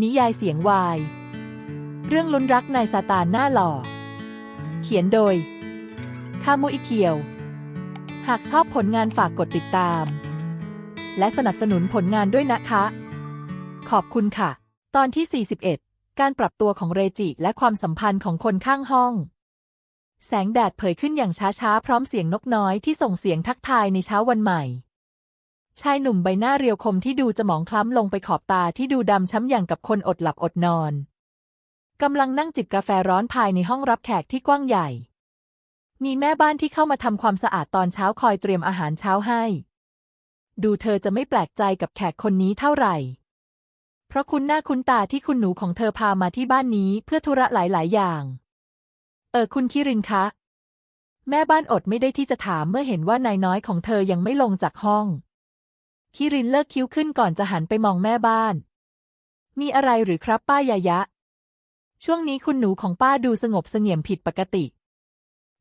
นิยายเสียงวาย เรื่องลุ้นรักนายซาตานหน้าหล่อ เขียนโดย คามุอิเคียว หากชอบผลงานฝากกดติดตาม และสนับสนุนผลงานด้วยนะคะ ขอบคุณค่ะ ตอนที่ 41 การปรับตัวของเรจิและความสัมพันธ์ของคนข้างห้อง แสงแดดเผยขึ้นอย่างช้าๆ พร้อมเสียงนกน้อยที่ส่งเสียงทักทายในเช้าวันใหม่ ชายหนุ่มใบหน้าเรียวคมที่ดูจะหมองคล้ำลงไปขอบตาที่ดูดำช้ำอย่างกับคนอดหลับอดนอนกำลังนั่งจิบกาแฟร้อนภายในห้องรับแขกที่กว้างใหญ่ มีแม่บ้านที่เข้ามาทำความสะอาดตอนเช้าคอยเตรียมอาหารเช้าให้ ดูเธอจะไม่แปลกใจกับแขกคนนี้เท่าไหร่ เพราะคุณหน้าคุณตาที่คุณหนูของเธอพามาที่บ้านนี้เพื่อธุระหลาย ๆ อย่าง เออคุณคิรินคะ แม่บ้านอดไม่ได้ที่จะถามเมื่อเห็นว่านายน้อยของเธอยังไม่ลงจากห้อง คิรินเลิกคิ้วขึ้นก่อนจะหันไปมองแม่บ้าน มีอะไรหรือครับป้ายายะ ช่วงนี้คุณหนูของป้าดูสงบเสงี่ยมผิดปกติ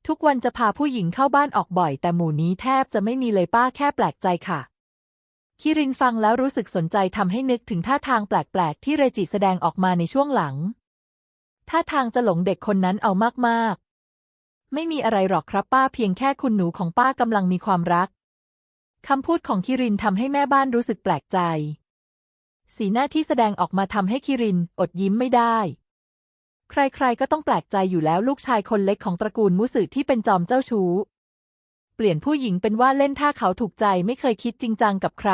ทุกวันจะพาผู้หญิงเข้าบ้านออกบ่อย แต่หมู่นี้แทบจะไม่มีเลยป้าแค่แปลกใจค่ะ คิรินฟังแล้วรู้สึกสนใจทำให้นึกถึงท่าทางแปลกๆ ที่เรจิแสดงออกมาในช่วงหลัง ท่าทางจะหลงเด็กคนนั้นเอามากๆ ไม่มีอะไรหรอกครับป้าเพียงแค่คุณหนูของป้ากำลังมีความรัก คำพูดของคิรินทำให้แม่บ้านรู้สึกแปลกใจ สีหน้าที่แสดงออกมาทำให้คิรินอดยิ้มไม่ได้ ใครๆก็ต้องแปลกใจอยู่แล้วลูกชายคนเล็กของตระกูลมุสึที่เป็นจอมเจ้าชู้ เปลี่ยนผู้หญิงเป็นว่าเล่นท่าเขาถูกใจไม่เคยคิดจริงจังกับใคร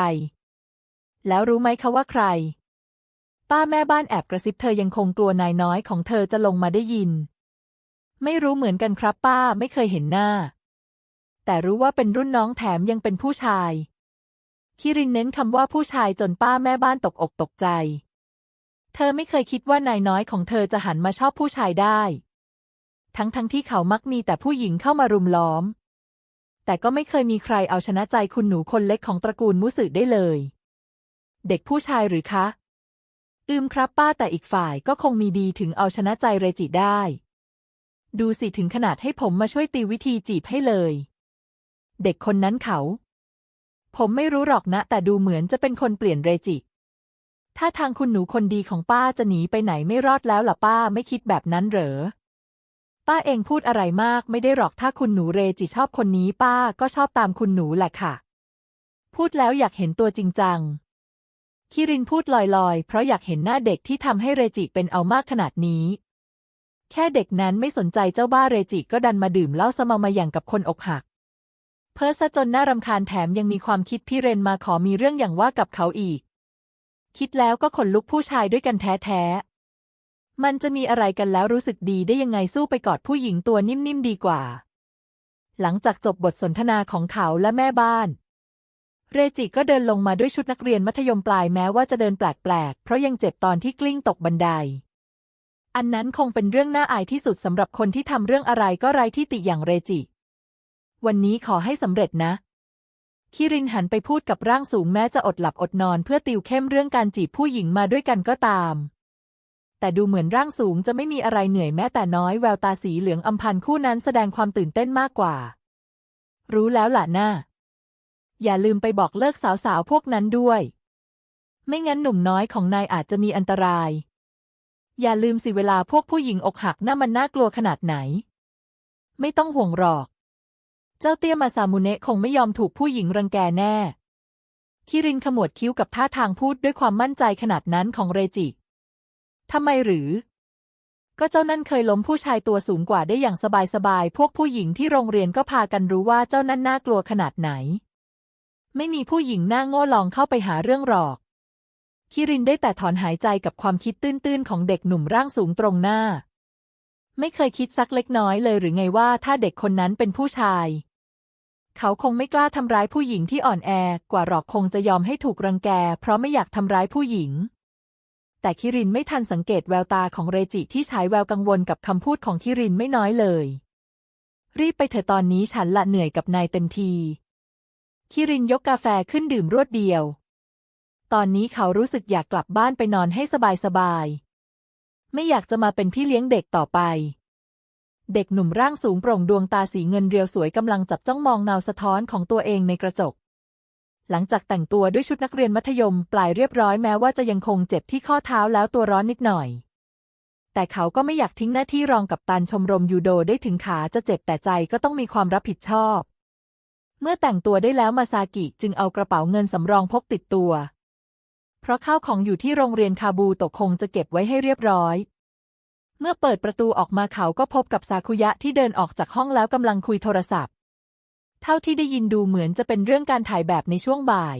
แล้วรู้ไหมคะว่าใคร ป้าแม่บ้านแอบกระซิบเธอยังคงกลัวนายน้อยของเธอจะลงมาได้ยิน ไม่รู้เหมือนกันครับป้าไม่เคยเห็นหน้า แต่รู้ว่าเป็นรุ่นน้องแถมยังเป็นผู้ชาย คิรินเน้นคำว่าผู้ชายจนป้าแม่บ้านตกอกตกใจ เธอไม่เคยคิดว่านายน้อยของเธอจะหันมาชอบผู้ชายได้ ทั้งทั้งที่เขามักมีแต่ผู้หญิงเข้ามารุมล้อม แต่ก็ไม่เคยมีใครเอาชนะใจคุณหนูคนเล็กของตระกูลมุสึได้เลย เด็กผู้ชายหรือคะ อืมครับป้าแต่อีกฝ่ายก็คงมีดีถึงเอาชนะใจเรจิได้ ดูสิถึงขนาดให้ผมมาช่วยตีวิธีจีบให้เลย เด็กคนนั้นเขา ผมไม่รู้หรอกนะ แต่ดูเหมือนจะเป็นคนเปลี่ยนเรจิ ถ้าทางคุณหนูคนดีของป้าจะหนีไปไหนไม่รอดแล้วล่ะป้าไม่คิดแบบนั้นเหรอ ป้าเองพูดอะไรมากไม่ได้หรอกถ้าคุณหนูเรจิชอบคนนี้ป้าก็ชอบตามคุณหนูแหละค่ะ พูดแล้วอยากเห็นตัวจริงจังคิรินพูดลอยๆ เพราะอยากเห็นหน้าเด็กที่ทำให้เรจิเป็นเอามากขนาดนี้ แค่เด็กนั้นไม่สนใจเจ้าบ้าเรจิก็ดันมาดื่มเหล้าสมามาอย่างกับคนอกหัก เพ้อซะจนน่ารำคาญแถมยังมีความคิดพี่เรนมาขอมีเรื่องอย่างว่ากับเขาอีก คิดแล้วก็ขนลุกผู้ชายด้วยกันแท้ๆ มันจะมีอะไรกันแล้วรู้สึกดีได้ยังไงสู้ไปกอดผู้หญิงตัวนิ่มๆดีกว่า หลังจากจบบทสนทนาของเขาและแม่บ้าน เรจิก็เดินลงมาด้วยชุดนักเรียนมัธยมปลายแม้ว่าจะเดินแปลกๆ เพราะยังเจ็บตอนที่กลิ้งตกบันได อันนั้นคงเป็นเรื่องน่าอายที่สุดสำหรับคนที่ทำเรื่องอะไรก็ไร้ที่ติอย่างเรจิ วันนี้ขอให้สำเร็จนะ คิรินหันไปพูดกับร่างสูงแม้จะอดหลับอดนอนเพื่อติวเข้มเรื่องการจีบผู้หญิงมาด้วยกันก็ตาม แต่ดูเหมือนร่างสูงจะไม่มีอะไรเหนื่อยแม้แต่น้อยแววตาสีเหลืองอำพันคู่นั้นแสดงความตื่นเต้นมากกว่า รู้แล้วล่ะน้า อย่าลืมไปบอกเลิกสาวๆพวกนั้นด้วย ไม่งั้นหนุ่มน้อยของนายอาจจะมีอันตราย อย่าลืมสิเวลาพวกผู้หญิงอกหักน่ามันน่ากลัวขนาดไหน ไม่ต้องห่วงหรอก เจ้าเตี้ยมาซามุเนะคงไม่ยอมถูกผู้หญิงรังแกแน่ คิรินขมวดคิ้วกับท่าทางพูดด้วยความมั่นใจขนาดนั้นของเรจิ ทำไมหรือ ก็เจ้านั่นเคยล้มผู้ชายตัวสูงกว่าได้อย่างสบายๆ พวกผู้หญิงที่โรงเรียนก็พากันรู้ว่าเจ้านั่นน่ากลัวขนาดไหน ไม่มีผู้หญิงหน้าโง่ลองเข้าไปหาเรื่องหรอก คิรินได้แต่ถอนหายใจกับความคิดตื้นๆ ของเด็กหนุ่มร่างสูงตรงหน้า ไม่เคยคิดสักเล็กน้อยเลยหรือไงว่าถ้าเด็กคนนั้นเป็นผู้ชาย เขาคงไม่กล้าทำร้ายผู้หญิงที่อ่อนแอกว่าหรอกคงจะยอมให้ถูกรังแก เพราะไม่อยากทำร้ายผู้หญิง แต่คิรินไม่ทันสังเกตแววตาของเรจิที่ฉายแววกังวลกับคำพูดของคิรินไม่น้อยเลย รีบไปเถอะตอนนี้ฉันละเหนื่อยกับนายเต็มที คิรินยกกาแฟขึ้นดื่มรวดเดียว ตอนนี้เขารู้สึกอยากกลับบ้านไปนอนให้สบายๆไม่อยากจะมาเป็นพี่เลี้ยงเด็กต่อไป เด็กหนุ่มร่างสูงโปร่งดวงตาสีเงินเรียวสวยกำลังจับจ้องมองเงาสะท้อนของตัวเองในกระจก หลังจากแต่งตัวด้วยชุดนักเรียนมัธยมปลายเรียบร้อยแม้ว่าจะยังคงเจ็บที่ข้อเท้าแล้วตัวร้อนนิดหน่อย แต่เขาก็ไม่อยากทิ้งหน้าที่รองกับตันชมรมยูโดได้ถึงขาจะเจ็บแต่ใจก็ต้องมีความรับผิดชอบ เมื่อแต่งตัวได้แล้วมาซากิจึงเอากระเป๋าเงินสำรองพกติดตัว เพราะข้าวของอยู่ที่โรงเรียนคาบูตะคงจะเก็บไว้ให้เรียบร้อย เมื่อเปิดประตูออกมาเขาก็พบกับซาคุยะที่เดินออกจากห้องแล้วกำลังคุยโทรศัพท์ เท่าที่ได้ยินดูเหมือนจะเป็นเรื่องการถ่ายแบบในช่วงบ่าย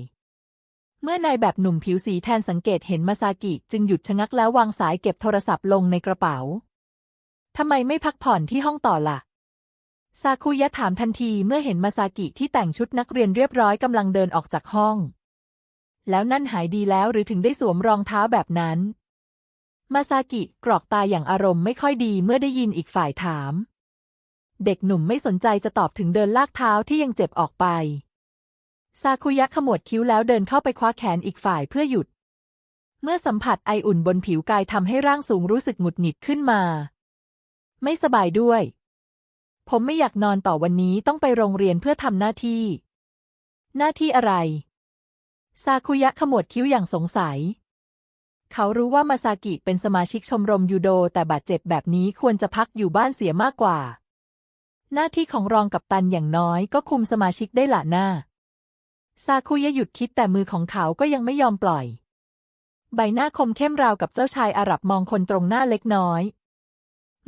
เมื่อนายแบบหนุ่มผิวสีแทนสังเกตเห็นมาซากิ จึงหยุดชะงักแล้ววางสายเก็บโทรศัพท์ลงในกระเป๋าทำไมไม่พักผ่อนที่ห้องต่อล่ะ ซาคุยะถามทันทีเมื่อเห็นมาซากิที่แต่งชุดนักเรียนเรียบร้อยกำลังเดินออกจากห้อง แล้วนั่นหายดีแล้วหรือถึงได้สวมรองเท้าแบบนั้น มาซากิกรอกตาอย่างอารมณ์ไม่ค่อยดีเมื่อได้ยินอีกฝ่ายถาม เด็กหนุ่มไม่สนใจจะตอบถึงเดินลากเท้าที่ยังเจ็บออกไป ซาคุยะขมวดคิ้วแล้วเดินเข้าไปคว้าแขนอีกฝ่ายเพื่อหยุด เมื่อสัมผัสไออุ่นบนผิวกายทำให้ร่างสูงรู้สึกหงุดหงิดขึ้นมา ไม่สบายด้วย ผมไม่อยากนอนต่อวันนี้ต้องไปโรงเรียนเพื่อทำหน้าที่ หน้าที่อะไร ซาคุยะขมวดคิ้วอย่างสงสัย เขารู้ว่ามาซากิเป็นสมาชิกชมรมยูโด แต่บาดเจ็บแบบนี้ควรจะพักอยู่บ้านเสียมากกว่า หน้าที่ของรองกัปตันอย่างน้อยก็คุมสมาชิกได้หละหน้า ซาคุยะหยุดคิดแต่มือของเขาก็ยังไม่ยอมปล่อย ใบหน้าคมเข้มราวกับเจ้าชายอาหรับมองคนตรงหน้าเล็กน้อย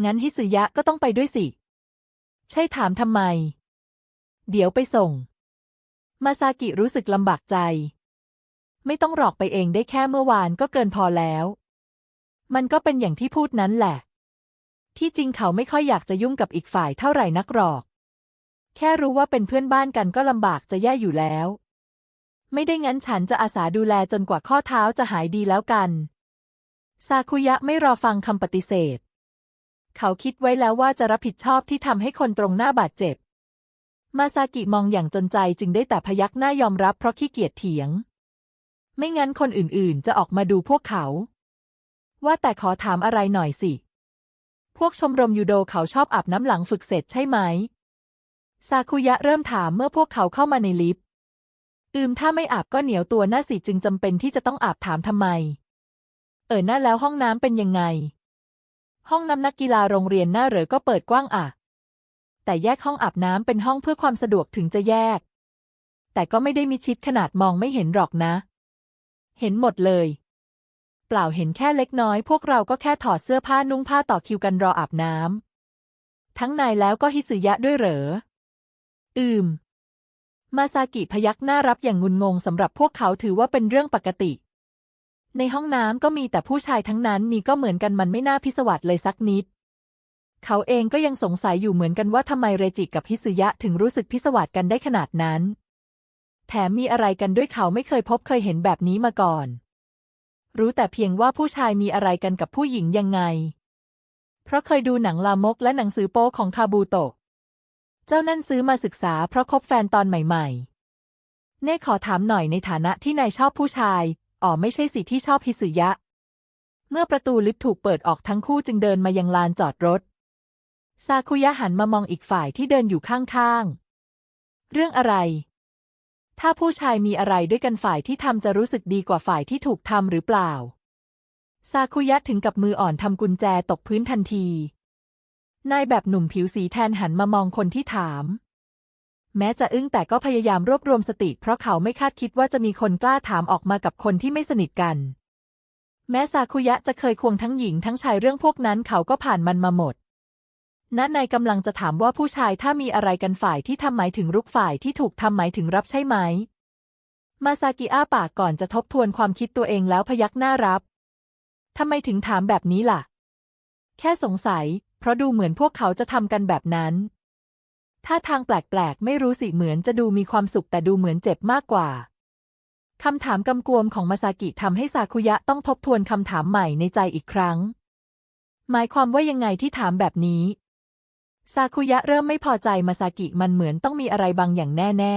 งั้นฮิสึยะก็ต้องไปด้วยสิ ใช่ถามทำไม เดี๋ยวไปส่ง มาซากิรู้สึกลำบากใจ ไม่ต้องหลอกไปเองได้แค่เมื่อวานก็เกินพอแล้ว มันก็เป็นอย่างที่พูดนั้นแหละ ที่จริงเขาไม่ค่อยอยากจะยุ่งกับอีกฝ่ายเท่าไหร่นักหรอก แค่รู้ว่าเป็นเพื่อนบ้านกันก็ลำบากจะแย่อยู่แล้ว ไม่ได้งั้นฉันจะอาสาดูแลจนกว่าข้อเท้าจะหายดีแล้วกันซาคุยะไม่รอฟังคำปฏิเสธ เขาคิดไว้แล้วว่าจะรับผิดชอบที่ทำให้คนตรงหน้าบาดเจ็บ มาซากิมองอย่างจนใจจึงได้แต่พยักหน้ายอมรับเพราะขี้เกียจเถียง ไม่งั้นคนอื่นๆ จะออกมาดูพวกเขา ว่าแต่ขอถามอะไรหน่อยสิ พวกชมรมยูโดเขาชอบอาบน้ำหลังฝึกเสร็จใช่ไหม ซาคุยะเริ่มถามเมื่อพวกเขาเข้ามาในลิฟต์ อืมถ้าไม่อาบก็เหนียวตัวหน้าสิจึงจำเป็นที่จะต้องอาบถามทำไม เออหน้าแล้วห้องน้ำเป็นยังไง ห้องน้ำนักกีฬาโรงเรียนหน้าเหรอก็เปิดกว้างอะ แต่แยกห้องอาบน้ำเป็นห้องเพื่อความสะดวกถึงจะแยก แต่ก็ไม่ได้มิชิดขนาดมองไม่เห็นหรอกนะ เห็นหมดเลย เปล่าเห็นแค่เล็กน้อย พวกเราก็แค่ถอดเสื้อผ้านุ่งผ้าต่อคิวกันรออาบน้ำทั้งนายแล้วก็ฮิสึยะด้วยเหรอ อืม มาซากิพยักหน้ารับอย่างงุนงงสำหรับพวกเขาถือว่าเป็นเรื่องปกติ ในห้องน้ำก็มีแต่ผู้ชายทั้งนั้นมีก็เหมือนกันมันไม่น่าพิศวาสเลยสักนิดเขาเองก็ยังสงสัยอยู่เหมือนกันว่าทำไมเรจิกับฮิสึยะถึงรู้สึกพิศวาสกันได้ขนาดนั้น แถมมีอะไรกันด้วยเขาไม่เคยพบเคยเห็นแบบนี้มาก่อน รู้แต่เพียงว่าผู้ชายมีอะไรกันกับผู้หญิงยังไง เพราะเคยดูหนังลามกและหนังสือโป๊ของคาบูโตะ เจ้านั่นซื้อมาศึกษาเพราะคบแฟนตอนใหม่ๆ เน่ขอถามหน่อยในฐานะที่นายชอบผู้ชาย อ๋อไม่ใช่สิที่ชอบฮิสึยะ เมื่อประตูลิฟต์ถูกเปิดออกทั้งคู่จึงเดินมายังลานจอดรถ ซาคุยะหันมามองอีกฝ่ายที่เดินอยู่ข้างๆ เรื่องอะไร ถ้าผู้ชายมีอะไรด้วยกันฝ่ายที่ทำจะรู้สึกดีกว่าฝ่ายที่ถูกทำหรือเปล่า ซาคุยะถึงกับมืออ่อนทำกุญแจตกพื้นทันที นายแบบหนุ่มผิวสีแทนหันมามองคนที่ถาม แม้จะอึ้งแต่ก็พยายามรวบรวมสติ เพราะเขาไม่คาดคิดว่าจะมีคนกล้าถามออกมากับคนที่ไม่สนิทกัน แม้ซาคุยะจะเคยควงทั้งหญิงทั้งชายเรื่องพวกนั้นเขาก็ผ่านมันมาหมด ณนายกำลังจะถามว่าผู้ชายถ้ามีอะไรกันฝ่ายที่ทำหมายถึงรุกฝ่ายที่ถูกทำหมายถึงรับใช่ไหม มาซากิอ้าปากก่อนจะทบทวนความคิดตัวเองแล้วพยักหน้ารับทำไมถึงถามแบบนี้ล่ะ แค่สงสัย เพราะดูเหมือนพวกเขาจะทำกันแบบนั้น ถ้าทางแปลกๆ ไม่รู้สิเหมือนจะดูมีความสุขแต่ดูเหมือนเจ็บมากกว่าคำถามกำกวมของมาซากิทำให้ซาคุยะต้องทบทวนคำถามใหม่ในใจอีกครั้ง หมายความว่ายังไงที่ถามแบบนี้ ซาคุยะเริ่มไม่พอใจมาซากิมันเหมือนต้องมีอะไรบางอย่างแน่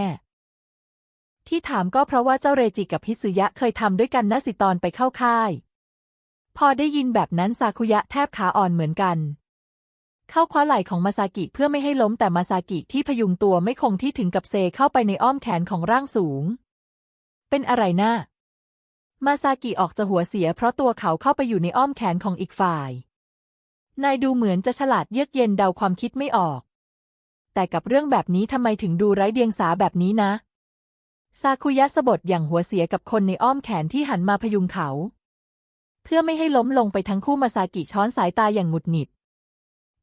ๆ ที่ถามก็เพราะว่าเจ้าเรจิกับฮิสึยะเคยทำด้วยกันนะสิตอนไปเข้าค่าย พอได้ยินแบบนั้นซาคุยะแทบขาอ่อนเหมือนกัน เข้าคว้าไหล่ของมาซากิเพื่อไม่ให้ล้มแต่มาซากิที่พยุงตัวไม่คงที่ถึงกับเซเข้าไปในอ้อมแขนของร่างสูง เป็นอะไรนะ่ามาซากิออกจะหัวเสียเพราะตัวเขาเข้าไปอยู่ในอ้อมแขนของอีกฝ่าย นายดูเหมือนจะฉลาดเยือกเย็นเดาความคิดไม่ออก แต่กับเรื่องแบบนี้ทำไมถึงดูไร้เดียงสาแบบนี้นะ ซาคุยะสะบดอย่างหัวเสียกับคนในอ้อมแขนที่หันมาพยุงเขา เพื่อไม่ให้ล้มลงไปทั้งคู่มาซากิช้อนสายตาอย่างหงุดหงิด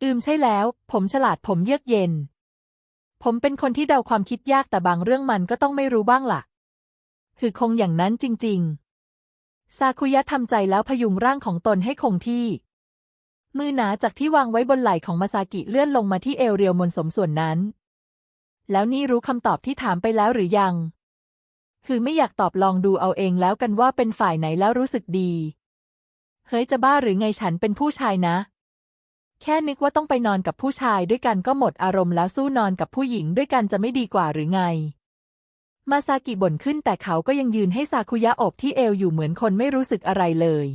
อืมใช่แล้ว ผมฉลาดผมเยือกเย็น ผมเป็นคนที่เดาความคิดยากแต่บางเรื่องมันก็ต้องไม่รู้บ้างล่ะคือคงอย่างนั้นจริง ๆ ซาคุยะทำใจแล้วพยุงร่างของตนให้คงที่ มือหนาจากที่วางไว้บนไหล่ของมาซากิเลื่อนลงมาที่เอวเรียวมนสมส่วนนั้น แล้วนี่รู้คำตอบที่ถามไปแล้วหรือยัง คือไม่อยากตอบลองดูเอาเองแล้วกันว่าเป็นฝ่ายไหนแล้วรู้สึกดี เฮ้ยจะบ้าหรือไงฉันเป็นผู้ชายนะ แค่นึกว่าต้องไปนอนกับผู้ชายด้วยกันก็หมดอารมณ์แล้วสู้นอนกับผู้หญิงด้วยกันจะไม่ดีกว่าหรือไง มาซากิบ่นขึ้นแต่เขาก็ยังยืนให้ซาคุยะอบที่เอวอยู่เหมือนคนไม่รู้สึกอะไรเลย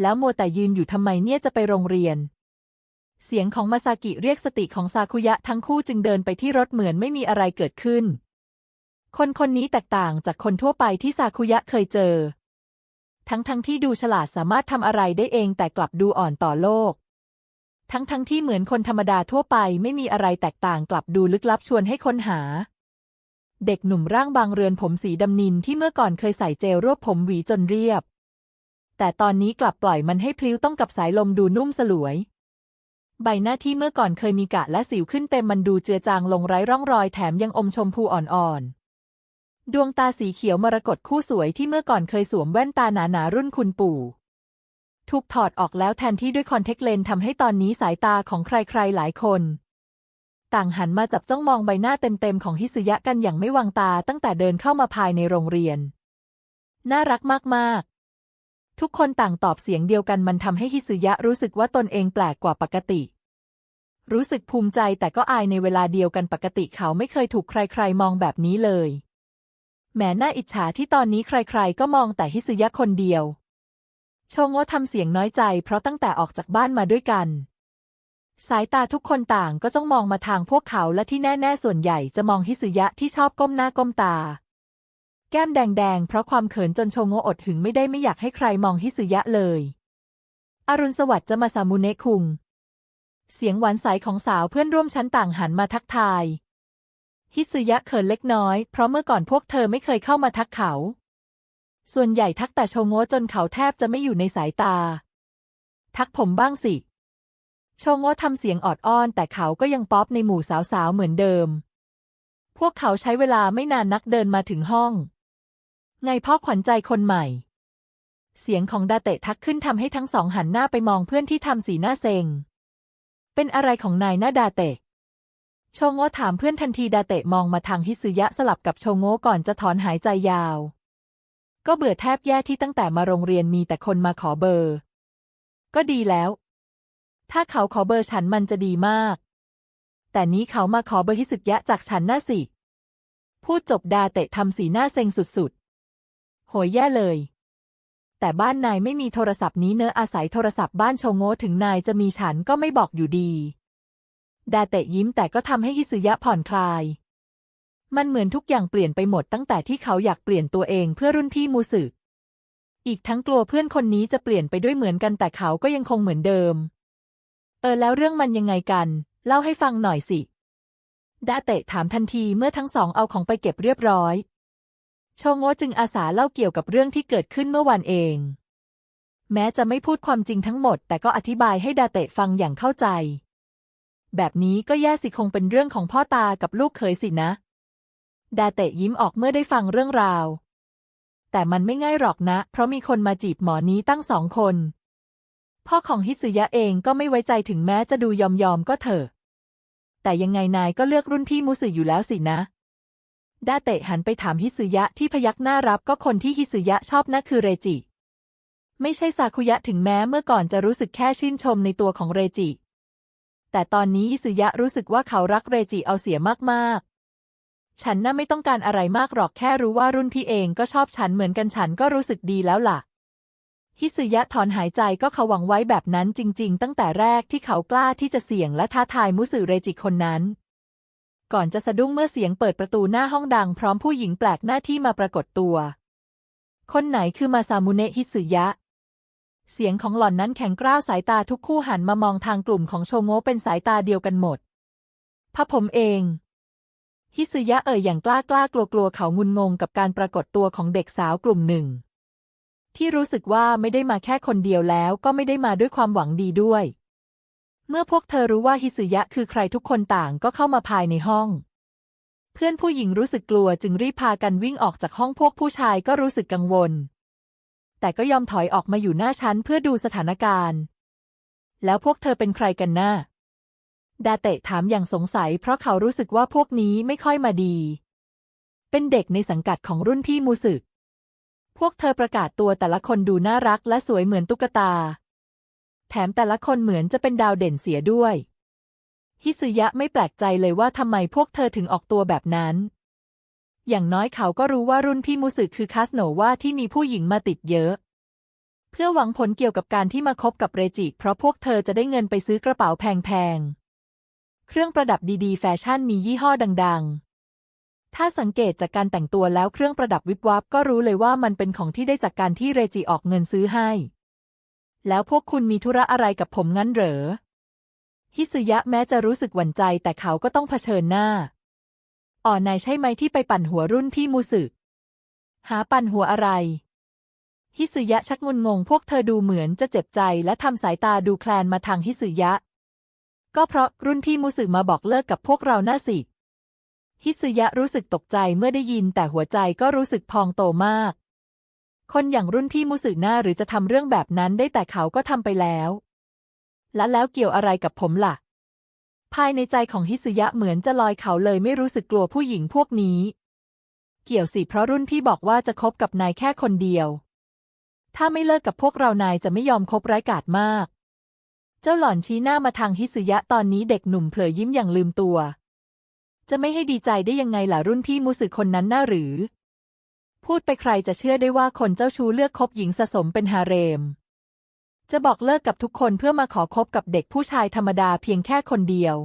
แล้วมัวแต่ยืนอยู่ทำไมเนี่ยจะไปโรงเรียน เสียงของมาซากิเรียกสติของซาคุยะทั้งคู่จึงเดินไปที่รถเหมือนไม่มีอะไรเกิดขึ้น คนคนนี้แตกต่างจากคนทั่วไปที่ซาคุยะเคยเจอ ทั้งทั้งที่ดูฉลาดสามารถทำอะไรได้เองแต่กลับดูอ่อนต่อโลก ทั้งทั้งที่เหมือนคนธรรมดาทั่วไปไม่มีอะไรแตกต่างกลับดูลึกลับชวนให้ค้นหาเด็กหนุ่มร่างบางเรือนผมสีดำนินที่เมื่อก่อนเคยใส่เจลรวบผมหวีจนเรียบ แต่ตอนนี้กลับปล่อยมันให้พลิ้วต้องกับสายลมดูนุ่มสลวย ใบหน้าที่เมื่อก่อนเคยมีกะและสิวขึ้นเต็มมันดูเจือจางลงไร้ร่องรอยแถมยังอมชมพูอ่อนๆ ดวงตาสีเขียวมรกตคู่สวยที่เมื่อก่อนเคยสวมแว่นตาหนาๆรุ่นคุณปู่ถูกถอดออกแล้วแทนที่ด้วยคอนแทคเลนส์ทำให้ตอนนี้สายตาของใครๆหลายคน ต่างหันมาจับจ้องมองใบหน้าเต็มๆของฮิสุยะกันอย่างไม่วางตาตั้งแต่เดินเข้ามาภายในโรงเรียน น่ารักมากๆ ทุกคนต่างตอบเสียงเดียวกันมันทำให้ฮิสุยะรู้สึกว่าตนเองแปลกกว่าปกติ รู้สึกภูมิใจแต่ก็อายในเวลาเดียวกันปกติเขาไม่เคยถูกใครๆ มองแบบนี้เลยแหมน่าอิจฉาที่ตอนนี้ใครๆ ก็มองแต่ฮิสุยะคนเดียว โชงโงทำเสียงน้อยใจเพราะตั้งแต่ออกจากบ้านมาด้วยกัน สายตาทุกคนต่างก็จ้องมองมาทางพวกเขาและที่แน่ ๆ ส่วนใหญ่จะมองฮิสุยะที่ชอบก้มหน้าก้มตา แก้มแดงๆ เพราะความเขินจนโชงโงอดหึงไม่ได้ไม่อยากให้ใครมองฮิสุยะเลย อรุณสวัสดิ์จะมาซามุเนะคุง เสียงหวานใสของสาวเพื่อนร่วมชั้นต่างหันมาทักทาย ฮิสุยะเขินเล็กน้อย เพราะเมื่อก่อนพวกเธอไม่เคยเข้ามาทักเขา ส่วนใหญ่ทักแต่โชโงจนเขาแทบจะไม่อยู่ในสายตา ทักผมบ้างสิ โชโงะทำเสียงออดอ้อน แต่เขาก็ยังป๊อปในหมู่สาวๆเหมือนเดิม พวกเขาใช้เวลาไม่นานนักเดินมาถึงห้อง ไงพ่อขวัญใจคนใหม่ เสียงของดาเตะทักขึ้นทำให้ทั้งสองหันหน้าไปมองเพื่อนที่ทำสีหน้าเซ็ง เป็นอะไรของนายหน้าดาเตะ โชงโงะถามเพื่อนทันทีดาเตะมองมาทางฮิซึยะสลับกับโชงโงะก่อนจะถอนหายใจยาว ก็เบื่อแทบแย่ที่ตั้งแต่มาโรงเรียนมีแต่คนมาขอเบอร์ ก็ดีแล้ว ถ้าเขาขอเบอร์ฉันมันจะดีมาก แต่นี้เขามาขอเบอร์ฮิสึยะจากฉันน่าสิพูดจบดาเตะทำสีหน้าเซ็งสุด โหยแย่เลย แต่บ้านนายไม่มีโทรศัพท์นี้เนอะอาศัยโทรศัพท์บ้านโชโงะถึงนายจะมีฉันก็ไม่บอกอยู่ดี ดาเตะยิ้มแต่ก็ทำให้ฮิสึยะผ่อนคลาย มันเหมือนทุกอย่างเปลี่ยนไปหมดตั้งแต่ที่เขาอยากเปลี่ยนตัวเองเพื่อรุ่นพี่มูสึอีกทั้งกลัวเพื่อนคนนี้จะเปลี่ยนไปด้วยเหมือนกันแต่เขาก็ยังคงเหมือนเดิม เออแล้วเรื่องมันยังไงกัน เล่าให้ฟังหน่อยสิดาเตะถามทันทีเมื่อทั้งสองเอาของไปเก็บเรียบร้อย โชโงะจึงอาสาเล่าเกี่ยวกับเรื่องที่เกิดขึ้นเมื่อวานเอง แม้จะไม่พูดความจริงทั้งหมด แต่ก็อธิบายให้ดาเตะฟังอย่างเข้าใจ แบบนี้ก็แย่สิคงเป็นเรื่องของพ่อตากับลูกเขยสินะ ดาเตะยิ้มออกเมื่อได้ฟังเรื่องราว แต่มันไม่ง่ายหรอกนะ เพราะมีคนมาจีบหมอนี้ตั้งสองคน พ่อของฮิสึยะเองก็ไม่ไว้ใจถึงแม้จะดูยอมยอมก็เถอะ แต่ยังไงนายก็เลือกรุ่นพี่มุสึอยู่แล้วสินะ ดาเตะหันไปถามฮิสึยะที่พยักหน้ารับก็คนที่ฮิสึยะชอบนะคือเรจิ ไม่ใช่ซาคุยะถึงแม้เมื่อก่อนจะรู้สึกแค่ชื่นชมในตัวของเรจิ แต่ตอนนี้ฮิสึยะรู้สึกว่าเขารักเรจิเอาเสียมากๆ ฉันน่ะไม่ต้องการอะไรมากหรอกแค่รู้ว่ารุ่นพี่เองก็ชอบฉันเหมือนกันฉันก็รู้สึกดีแล้วล่ะฮิสึยะถอนหายใจก็เขาหวังไว้แบบนั้นจริง ๆ ตั้งแต่แรกที่เขากล้าที่จะเสี่ยงและท้าทายมุสึเรจิคนนั้น ก่อนจะสะดุ้งเมื่อเสียงเปิดประตูหน้าห้องดังพร้อมผู้หญิงแปลกหน้าที่มาปรากฏตัว คนไหนคือมาซามุเนะฮิสึยะ เสียงของหล่อนนั้นแข็งกร้าวสายตาทุกคู่หันมามองทางกลุ่มของโชโงเป็นสายตาเดียวกันหมดพระผมเอง ฮิสึยะเอ่ยอย่างกล้ากล้ากลัวกลัวๆเขางุนงงกับการปรากฏตัวของเด็กสาวกลุ่มหนึ่ง ที่รู้สึกว่าไม่ได้มาแค่คนเดียวแล้วก็ไม่ได้มาด้วยความหวังดีด้วย เมื่อพวกเธอรู้ว่าฮิสึยะคือใครทุกคนต่างก็เข้ามาภายในห้อง เพื่อนผู้หญิงรู้สึกกลัวจึงรีบพากันวิ่งออกจากห้องพวกผู้ชายก็รู้สึกกังวล แต่ก็ยอมถอยออกมาอยู่หน้าชั้นเพื่อดูสถานการณ์ แล้วพวกเธอเป็นใครกันน่ะดาเตะถามอย่างสงสัยเพราะเขารู้สึกว่าพวกนี้ไม่ค่อยมาดี เป็นเด็กในสังกัดของรุ่นพี่มูสึก พวกเธอประกาศตัวแต่ละคนดูน่ารักและสวยเหมือนตุ๊กตา แถมแต่ละคนเหมือนจะเป็นดาวเด่นเสียด้วย ฮิสึยะไม่แปลกใจเลยว่าทำไมพวกเธอถึงออกตัวแบบนั้น อย่างน้อยเขาก็รู้ว่ารุ่นพี่มูสึคือคาสโนว่าที่มีผู้หญิงมาติดเยอะ เพื่อหวังผลเกี่ยวกับการที่มาคบกับเรจิ เพราะพวกเธอจะได้เงินไปซื้อกระเป๋าแพงๆ เครื่องประดับดีๆ แฟชั่นมียี่ห้อดัง ๆถ้าสังเกตจากการแต่งตัวแล้วเครื่องประดับวิบวับก็รู้เลยว่ามันเป็นของที่ได้จากการที่เรจิออกเงินซื้อให้ แล้วพวกคุณมีธุระอะไรกับผมงั้นเหรอ ฮิสยะแม้จะรู้สึกหวั่นใจแต่เขาก็ต้องเผชิญหน้า อ่อนายใช่ไหมที่ไปปั่นหัวรุ่นพี่มูสึหาปั่นหัวอะไร ฮิสยะชักงุนงง พวกเธอดูเหมือนจะเจ็บใจและทำสายตาดูแคลนมาทางฮิสยะ ก็เพราะรุ่นพี่มูสึมาบอกเลิกกับพวกเราน่าสิฮิสยะรู้สึกตกใจเมื่อได้ยินแต่หัวใจก็รู้สึกพองโตมาก คนอย่างรุ่นพี่มูสึหน้าหรือจะทำเรื่องแบบนั้นได้แต่เขาก็ทำไปแล้ว และแล้วเกี่ยวอะไรกับผมล่ะ ภายในใจของฮิสึยะเหมือนจะลอยเขาเลยไม่รู้สึกกลัวผู้หญิงพวกนี้ เกี่ยวสิเพราะรุ่นพี่บอกว่าจะคบกับนายแค่คนเดียว ถ้าไม่เลิกกับพวกเรานายจะไม่ยอมคบไร้กาจมาก เจ้าหล่อนชี้หน้ามาทางฮิสึยะตอนนี้เด็กหนุ่มเผลอยิ้มอย่างลืมตัว จะไม่ให้ดีใจได้ยังไงล่ะรุ่นพี่มูสึคนนั้นน่าหรือ พูดไปใครจะเชื่อได้ว่าคนเจ้าชู้เลือกคบหญิงสะสมเป็นฮาเรมจะบอกเลิกกับทุกคนเพื่อมาขอคบกับเด็กผู้ชายธรรมดาเพียงแค่คนเดียว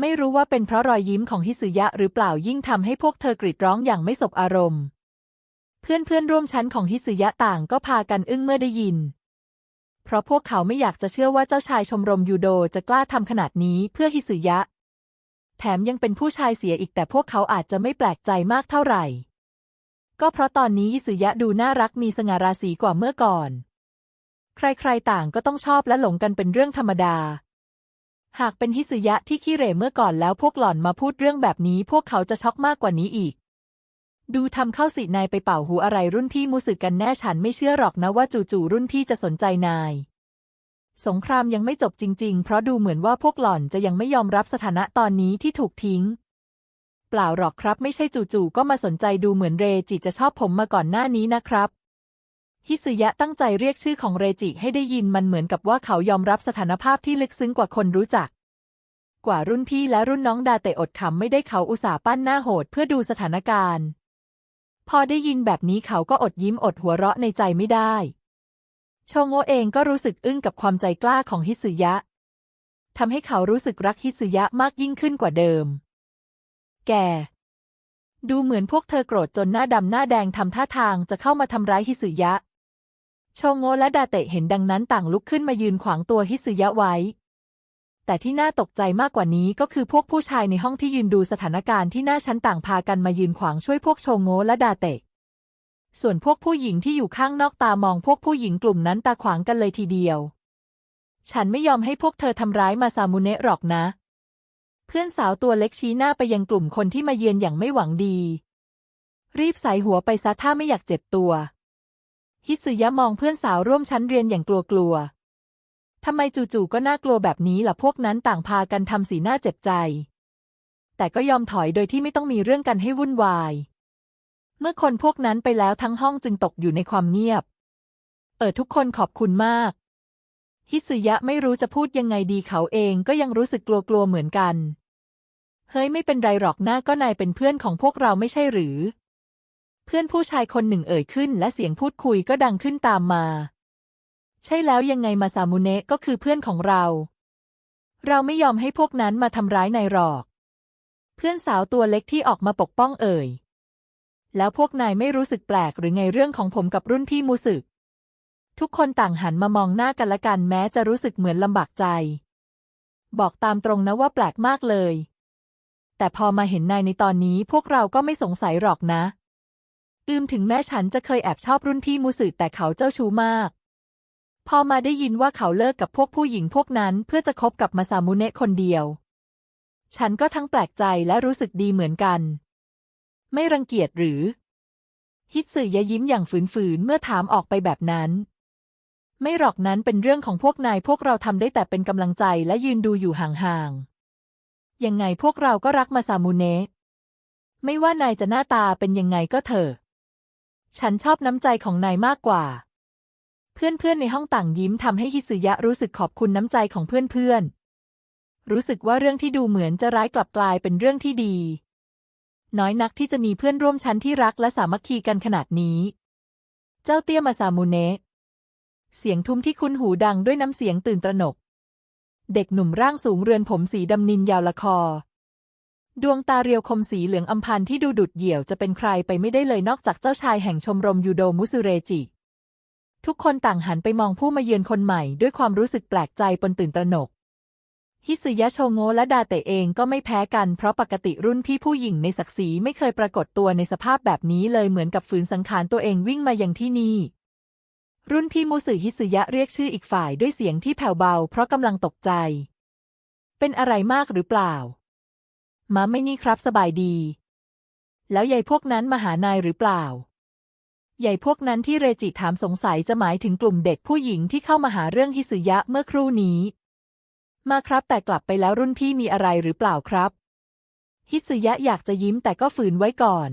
ไม่รู้ว่าเป็นเพราะรอยยิ้มของฮิสึยะหรือเปล่ายิ่งทำให้พวกเธอกรีดร้องอย่างไม่สบอารมณ์ เพื่อนเพื่อนๆร่วมชั้นของฮิสึยะต่างก็พากันอึ้งเมื่อได้ยิน เพราะพวกเขาไม่อยากจะเชื่อว่าเจ้าชายชมรมยูโดจะกล้าทำขนาดนี้เพื่อฮิสึยะ แถมยังเป็นผู้ชายเสียอีกแต่พวกเขาอาจจะไม่แปลกใจมากเท่าไหร่ ก็เพราะตอนนี้ฮิสึยะดูน่ารักมีสง่าราศีกว่าเมื่อก่อน ใครๆต่างก็ต้องชอบและหลงกันเป็นเรื่องธรรมดา หากเป็นฮิสึยะที่ขี้เหร่เมื่อก่อนแล้วพวกหล่อนมาพูดเรื่องแบบนี้ พวกเขาจะช็อกมากกว่านี้อีก ดูทำเข้าสินายไปเป่าหูอะไรรุ่นพี่มูสึกันแน่ฉันไม่เชื่อหรอกนะว่าจู่ๆรุ่นพี่จะสนใจนาย สงครามยังไม่จบจริง ๆ เพราะดูเหมือนว่าพวกหล่อนจะยังไม่ยอมรับสถานะตอนนี้ที่ถูกทิ้ง เปล่าหรอกครับไม่ใช่จู่ๆก็มาสนใจดูเหมือนเรจิจะชอบผมมาก่อนหน้านี้นะครับ ฮิสึยะตั้งใจเรียกชื่อของเรจิให้ได้ยินมันเหมือนกับว่าเขายอมรับสถานภาพที่ลึกซึ้งกว่าคนรู้จัก กว่ารุ่นพี่และรุ่นน้องดาเตอดขำไม่ได้เขาอุตส่าห์ปั้นหน้าโหดเพื่อดูสถานการณ์ พอได้ยินแบบนี้เขาก็อดยิ้มอดหัวเราะในใจไม่ได้ โชโงเองก็รู้สึกอึ้งกับความใจกล้าของฮิสึยะทำให้เขารู้สึกรักฮิสึยะมากยิ่งขึ้นกว่าเดิม แก ดูเหมือนพวกเธอโกรธจนหน้าดำหน้าแดงทำท่าทางจะเข้ามาทำร้ายฮิสึยะ โชโงะและดาเตะเห็นดังนั้นต่างลุกขึ้นมายืนขวางตัวฮิสึยะไว้ แต่ที่น่าตกใจมากกว่านี้ก็คือพวกผู้ชายในห้องที่ยืนดูสถานการณ์ที่หน้าชั้นต่างพากันมายืนขวางช่วยพวกโชโงะและดาเตะ ส่วนพวกผู้หญิงที่อยู่ข้างนอกตามองพวกผู้หญิงกลุ่มนั้นตาขวางกันเลยทีเดียว ฉันไม่ยอมให้พวกเธอทำร้ายมาซามุเนะหรอกนะ เพื่อนสาวตัวเล็กชี้หน้าไปยังกลุ่มคนที่มาเยือนอย่างไม่หวังดี รีบใส่หัวไปซะถ้าไม่อยากเจ็บตัว ฮิสึยะมองเพื่อนสาวร่วมชั้นเรียนอย่างกลัวๆทำไมจู่ๆก็น่ากลัวแบบนี้ล่ะพวกนั้นต่างพากันทำสีหน้าเจ็บใจ แต่ก็ยอมถอยโดยที่ไม่ต้องมีเรื่องกันให้วุ่นวาย เมื่อคนพวกนั้นไปแล้วทั้งห้องจึงตกอยู่ในความเงียบ เออทุกคนขอบคุณมาก ฮิสึยะไม่รู้จะพูดยังไงดีเขาเองก็ยังรู้สึกกลัวๆเหมือนกัน เฮ้ยไม่เป็นไรหรอกหน้าก็นายเป็นเพื่อนของพวกเราไม่ใช่หรือ เพื่อนผู้ชายคนหนึ่งเอ่ยขึ้น และเสียงพูดคุยก็ดังขึ้นตามมา ใช่แล้วยังไงมาซามุเนะก็คือเพื่อนของเรา เราไม่ยอมให้พวกนั้นมาทำร้ายนายหรอก เพื่อนสาวตัวเล็กที่ออกมาปกป้องเอ่ย แล้วพวกนายไม่รู้สึกแปลกหรือไงเรื่องของผมกับรุ่นพี่มูสึก ทุกคนต่างหันมามองหน้ากันละกันแม้จะรู้สึกเหมือนลำบากใจ บอกตามตรงนะว่าแปลกมากเลย แต่พอมาเห็นนายในตอนนี้พวกเราก็ไม่สงสัยหรอกนะ อืมถึงแม้ฉันจะเคยแอบชอบรุ่นพี่มูสึแต่เขาเจ้าชู้มาก พอมาได้ยินว่าเขาเลิกกับพวกผู้หญิงพวกนั้นเพื่อจะคบกับมาซามุเนะคนเดียว ฉันก็ทั้งแปลกใจและรู้สึกดีเหมือนกัน ไม่รังเกียจหรือ ฮิตสึยะยิ้มอย่างฝืนๆเมื่อถามออกไปแบบนั้น ไม่หรอกนั้นเป็นเรื่องของพวกนายพวกเราทำได้แต่เป็นกำลังใจและยืนดูอยู่ห่างๆ ยังไงพวกเราก็รักมาซามุเนะไม่ว่านายจะหน้าตาเป็นยังไงก็เถอะ ฉันชอบน้ำใจของนายมากกว่า เพื่อนๆในห้องต่างยิ้มทำให้ฮิสึยะรู้สึกขอบคุณน้ำใจของเพื่อนๆ รู้สึกว่าเรื่องที่ดูเหมือนจะร้ายกลับกลายเป็นเรื่องที่ดี น้อยนักที่จะมีเพื่อนร่วมชั้นที่รักและสามัคคีกันขนาดนี้ เจ้าเตี้ยมาซามุเนะ เสียงทุ้มที่คุ้นหูดังด้วยน้ำเสียงตื่นตระหนก เด็กหนุ่มร่างสูงเรือนผมสีดำนินยาวละคอ ดวงตาเรียวคมสีเหลืองอำพันที่ดูดุดเหี่ยวจะเป็นใครไปไม่ได้เลยนอกจากเจ้าชายแห่งชมรมยูโดมุสุเรจิ ทุกคนต่างหันไปมองผู้มาเยือนคนใหม่ด้วยความรู้สึกแปลกใจปนตื่นตระหนก ฮิสึยะโชโงะและดาเตะเองก็ไม่แพ้กันเพราะปกติรุ่นพี่ผู้หญิงในศักดิ์ศรีไม่เคยปรากฏตัวในสภาพแบบนี้เลยเหมือนกับฝืนสังขารตัวเองวิ่งมาอย่างที่นี่ รุ่นพี่มูสึฮิสึยะเรียกชื่ออีกฝ่ายด้วยเสียงที่แผ่วเบา เพราะกำลังตกใจ เป็นอะไรมากหรือเปล่า มาไม่นี่ครับสบายดี แล้วยายพวกนั้นมาหานายหรือเปล่า ใหญ่พวกนั้นที่เรจิถามสงสัยจะหมายถึงกลุ่มเด็กผู้หญิงที่เข้ามาหาเรื่องฮิสึยะเมื่อครู่นี้ มาครับแต่กลับไปแล้วรุ่นพี่มีอะไรหรือเปล่าครับ ฮิสึยะอยากจะยิ้มแต่ก็ฝืนไว้ก่อน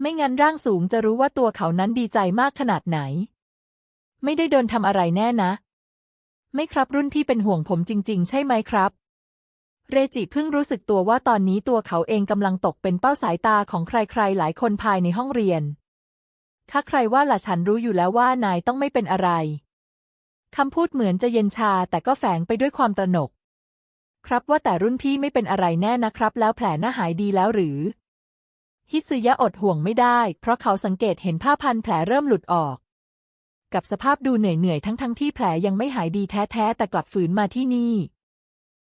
ไม่งั้นร่างสูงจะรู้ว่าตัวเขานั้นดีใจมากขนาดไหน ไม่ได้โดนทำอะไรแน่นะ ไม่ครับรุ่นพี่เป็นห่วงผมจริง ๆ ใช่ไหมครับ เรจิเพิ่งรู้สึกตัวว่าตอนนี้ตัวเขาเองกำลังตกเป็นเป้าสายตาของใครๆ หลายคนภายในห้องเรียน ถ้าใครว่าล่ะฉันรู้อยู่แล้วว่านายต้องไม่เป็นอะไรคำพูดเหมือนจะเย็นชาแต่ก็แฝงไปด้วยความตระหนก ครับว่าแต่รุ่นพี่ไม่เป็นอะไรแน่นะครับ แล้วแผลน่าหายดีแล้วหรือ ฮิสึยะอดห่วงไม่ได้ เพราะเขาสังเกตเห็นผ้าพันแผลเริ่มหลุดออก กับสภาพดูเหนื่อยๆ ทั้งๆที่แผลยังไม่หายดีแท้ๆ แต่กลับฝืนมาที่นี่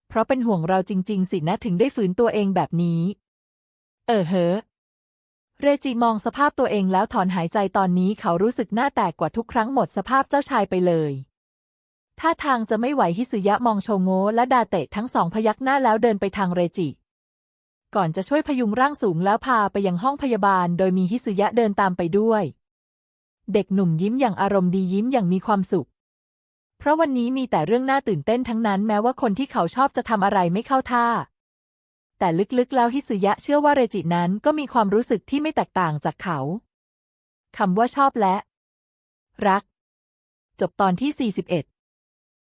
เพราะเป็นห่วงเราจริง ๆ สินะถึงได้ฝืนตัวเองแบบนี้ เออเฮอเรจิมองสภาพตัวเองแล้วถอนหายใจตอนนี้เขารู้สึกหน้าแตกกว่าทุกครั้งหมดสภาพเจ้าชายไปเลยท่าทางจะไม่ไหวฮิสึยะมองโชโงและดาเตะทั้งสองพยักหน้าแล้วเดินไปทางเรจิ ก่อนจะช่วยพยุงร่างสูงแล้วพาไปยังห้องพยาบาล โดยมีฮิสึยะเดินตามไปด้วย เด็กหนุ่มยิ้มอย่างอารมณ์ดียิ้มอย่างมีความสุข เพราะวันนี้มีแต่เรื่องน่าตื่นเต้นทั้งนั้นแม้ว่าคนที่เขาชอบจะทำอะไรไม่เข้าท่า แต่ลึกๆแล้วฮิสุยะเชื่อว่าเรจินั้นก็มีความรู้สึกที่ไม่แตกต่างจากเขาคำว่าชอบและ รัก จบตอนที่ 41